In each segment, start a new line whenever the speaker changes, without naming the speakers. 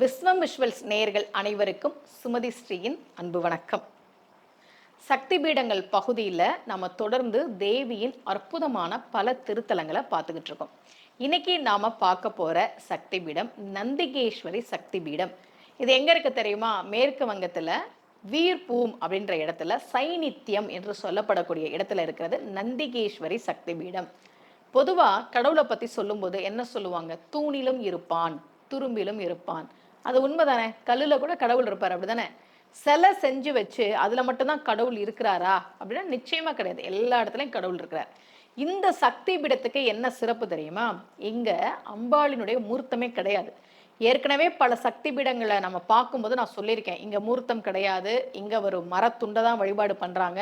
Visuals நேயர்கள் அனைவருக்கும் சுமதி ஸ்ரீயின் அன்பு வணக்கம். சக்தி பீடங்கள் பகுதியில் நம்ம தொடர்ந்து தேவியின் அற்புதமான பல திருத்தலங்களை பார்த்துக்கிட்டு இருக்கோம். இன்னைக்கு நாம பார்க்க போற சக்தி பீடம் நந்திகேஸ்வரி சக்தி பீடம் இது எங்க இருக்கு தெரியுமா? மேற்கு வங்கத்துல வீர்பூம் அப்படின்ற இடத்துல சைனித்யம் என்று சொல்லப்படக்கூடிய இடத்துல இருக்கிறது நந்திகேஸ்வரி சக்தி பீடம் பொதுவாக கடவுளை பற்றி சொல்லும்போது என்ன சொல்லுவாங்க? தூணிலும் இருப்பான் துரும்பிலும் இருப்பான். அது உண்மை தானே கல்லுல கூட கடவுள் இருப்பார் அப்படிதானே? சிலை செஞ்சு வச்சு அதுல மட்டும்தான் கடவுள் இருக்கிறாரா? அப்படின்னா நிச்சயமா கிடையாது. எல்லா இடத்துலையும் கடவுள் இருக்கிறார். இந்த சக்தி பீடத்துக்கு என்ன சிறப்பு தெரியுமா? இங்கே அம்பாளினுடைய மூர்த்தமே கிடையாது. ஏற்கனவே பல சக்தி பீடங்களை நம்ம பார்க்கும்போது நான் சொல்லியிருக்கேன். இங்க மூர்த்தம் கிடையாது. இங்க ஒரு மரத்துண்டை தான் வழிபாடு பண்றாங்க.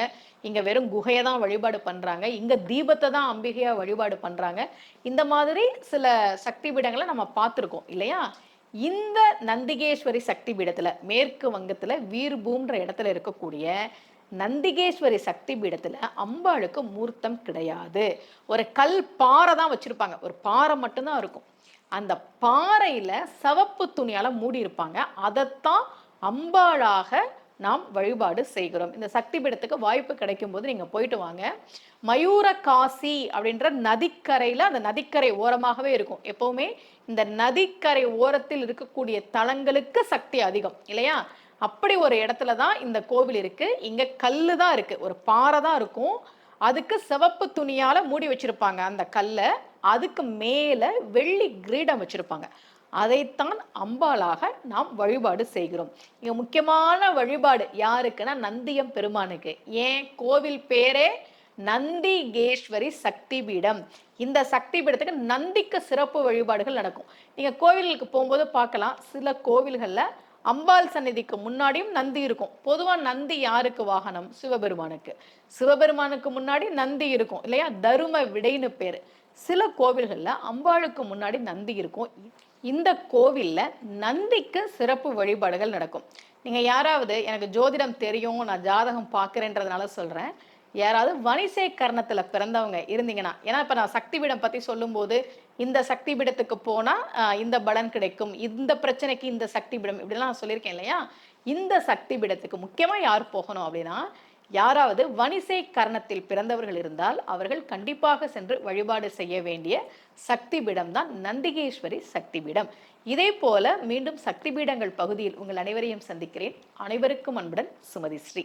இங்க வெறும் குகையை தான் வழிபாடு பண்றாங்க. இங்க தீபத்தை தான் அம்பிகையாக வழிபாடு பண்றாங்க. இந்த மாதிரி சில சக்தி பீடங்களை நம்ம பார்த்துருக்கோம் இல்லையா? இந்த நந்திகேஸ்வரி சக்தி பீடத்தில் மேற்கு வங்கத்தில் வீர்பூம்ன்ற இடத்துல இருக்கக்கூடிய நந்திகேஸ்வரி சக்தி பீடத்தில் அம்பாளுக்கு மூர்த்தம் கிடையாது. ஒரு கல் பாறை தான் வச்சுருப்பாங்க. ஒரு பாறை மட்டும்தான் இருக்கும். அந்த பாறையில் சவப்பு துணியால் மூடி இருப்பாங்க அதைத்தான் அம்பாளாக நாம் வழிபாடு செய்கிறோம். இந்த சக்தி பீடத்துக்கு வாய்ப்பு கிடைக்கும் போது நீங்க போயிட்டு வாங்க. மயூர காசி அப்படின்ற நதிக்கரையில அந்த நதிக்கரை ஓரமாகவே இருக்கும். எப்பவுமே இந்த நதிக்கரை ஓரத்தில் இருக்கக்கூடிய தலங்களுக்கு சக்தி அதிகம். இல்லையா? அப்படி ஒரு இடத்துல தான் இந்த கோவில் இருக்கு. இங்க கல்லு தான் இருக்கு. ஒரு பாறை தான் இருக்கும். அதுக்கு சிவப்பு துணியால மூடி வச்சிருப்பாங்க அந்த கல்லை. அதுக்கு மேல வெள்ளி கிரீடம் வச்சிருப்பாங்க. அதைத்தான் அம்பாளாக நாம் வழிபாடு செய்கிறோம். இங்கே முக்கியமான வழிபாடு யாருக்குன்னா நந்தியம் பெருமானுக்கு. ஏன்? கோவில் பேரே நந்திகேஸ்வரி சக்தி பீடம் இந்த சக்தி பீடத்துக்கு நந்திக்கு சிறப்பு வழிபாடுகள் நடக்கும். நீங்கள் கோவிலுக்கு போகும்போது பார்க்கலாம். சில கோவில்களில் அம்பாள் சந்நிதிக்கு முன்னாடியும் நந்தி இருக்கும். பொதுவாக நந்தி யாருக்கு வாகனம்? சிவபெருமானுக்கு. சிவபெருமானுக்கு முன்னாடி நந்தி இருக்கும் இல்லையா? தரும விடைன்னு பேர். சில கோவில்களில் அம்பாளுக்கு முன்னாடி நந்தி இருக்கும். இந்த கோவிலில் நந்திக்கு சிறப்பு வழிபாடுகள் நடக்கும். நீங்கள் யாராவது எனக்கு ஜோதிடம் தெரியும் நான் ஜாதகம் பார்க்குறேன்றதுனால சொல்கிறேன் யாராவது வணிசை கர்ணத்தில் பிறந்தவங்க இருந்தீங்கன்னா ஏன்னா இப்போ நான் சக்தி பீடம் பற்றி சொல்லும்போது இந்த சக்தி பீடத்துக்கு போனால் இந்த பலன் கிடைக்கும். இந்த பிரச்சனைக்கு இந்த சக்தி பீடம் இப்படிலாம் நான் சொல்லியிருக்கேன் இல்லையா? இந்த சக்தி பீடத்துக்கு முக்கியமாக யார் போகணும் அப்படின்னா யாராவது வணிசை கரணத்தில் பிறந்தவர்கள் இருந்தால் அவர்கள் கண்டிப்பாக சென்று வழிபாடு செய்ய வேண்டிய சக்தி பீடம் தான் நந்திகேஸ்வரி சக்தி பீடம் இதே போல மீண்டும் சக்தி பீடங்கள் பகுதியில் உங்கள் அனைவரையும் சந்திக்கிறேன். அனைவருக்கும் அன்புடன் சுமதி ஸ்ரீ.